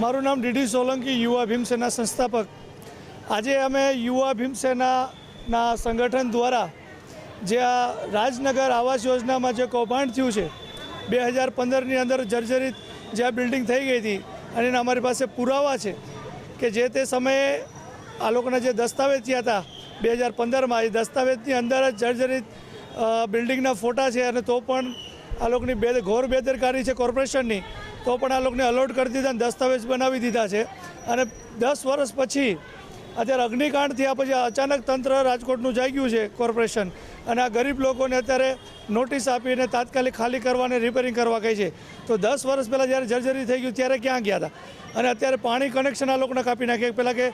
મારું નામ ડીડી સોલંકી, યુવા ભીમસેના સંસ્થાપક. આજે અમે યુવા ભીમસેનાના સંગઠન દ્વારા જે આ રાજનગર આવાસ યોજનામાં જે કૌભાંડ થયું છે, બે હજાર પંદરની અંદર જર્જરિત જે આ બિલ્ડિંગ થઈ ગઈ હતી, અને એના અમારી પાસે પુરાવા છે કે જે તે સમયે આ લોકોના જે દસ્તાવેજ થયા હતા, બે હજાર પંદરમાં એ દસ્તાવેજની અંદર જ જર્જરિત બિલ્ડિંગના ફોટા છે અને તો પણ આ લોકોની બે ઘોર બેદરકારી છે કોર્પોરેશનની. તો પણ આ લોકોને અલોટ કરી દીધા અને દસ્તાવેજ બનાવી દીધા છે. અને દસ વર્ષ પછી અત્યારે અગ્નિકાંડ થયા પછી અચાનક તંત્ર રાજકોટનું જાગ્યું છે કોર્પોરેશન. અને આ ગરીબ લોકોને અત્યારે નોટિસ આપીને તાત્કાલિક ખાલી કરવાને રિપેરિંગ કરવા કહે છે. તો દસ વર્ષ પહેલાં જ્યારે જર્જરી થઈ ગયું ત્યારે ક્યાં ગયા હતા? અને અત્યારે પાણી કનેક્શન આ લોકોને કાપી નાખ્યા. પહેલાં કે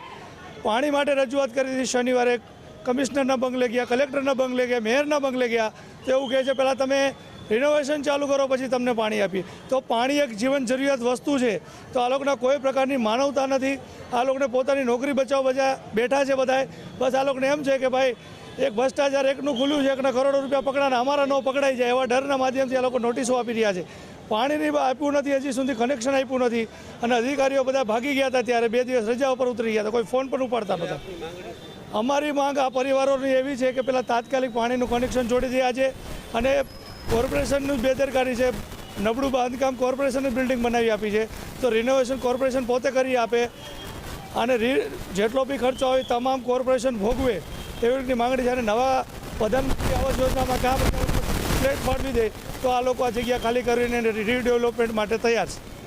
પાણી માટે રજૂઆત કરી હતી શનિવારે. કમિશનરના બંગલે ગયા, કલેક્ટરના બંગલે ગયા, મેયરના બંગલે ગયા. તો એવું કહે છે, પહેલાં તમે રિનોવેશન ચાલુ કરો પછી તમને પાણી આપી તો પાણી એક જીવન જરૂરિયાત વસ્તુ છે. તો આ લોકોના કોઈ પ્રકારની માનવતા નથી. આ લોકોને પોતાની નોકરી બચાવ બજા બેઠા છે બધાએ બસ આ લોકોને એમ છે કે ભાઈ, એક ભ્રષ્ટાચાર એકનું ખુલ્યું છે, એકના કરોડો રૂપિયા પકડાને અમારા ન પકડાઈ જાય એવા ડરના માધ્યમથી આ લોકો નોટિસો આપી રહ્યા છે. પાણીની આપ્યું નથી, હજી સુધી કનેક્શન આપ્યું નથી. અને અધિકારીઓ બધા ભાગી ગયા હતા ત્યારે બે દિવસ રજા ઉપર ઉતરી ગયા હતા. કોઈ ફોન પણ ઉપાડતા નહોતા. અમારી માંગ આ પરિવારોની એવી છે કે પેલા તાત્કાલિક પાણીનું કનેક્શન જોડી દે આજે અને કોર્પોરેશનનું બેદરકારી છે. નબળું બાંધકામ કોર્પોરેશનની બિલ્ડિંગ બનાવી આપી છે. તો રિનોવેશન કોર્પોરેશન પોતે કરી આપે. અને જેટલો બી ખર્ચો હોય, તમામ કોર્પોરેશન ભોગવે એવી રીતની માંગણી છે. અને નવા પ્રધાનમંત્રી આવાસ યોજનામાં કામ ફ્લેટ ફાળવી દે, તો આ લોકો આ જગ્યા ખાલી કરીને રીડેવલપમેન્ટ માટે તૈયાર છે.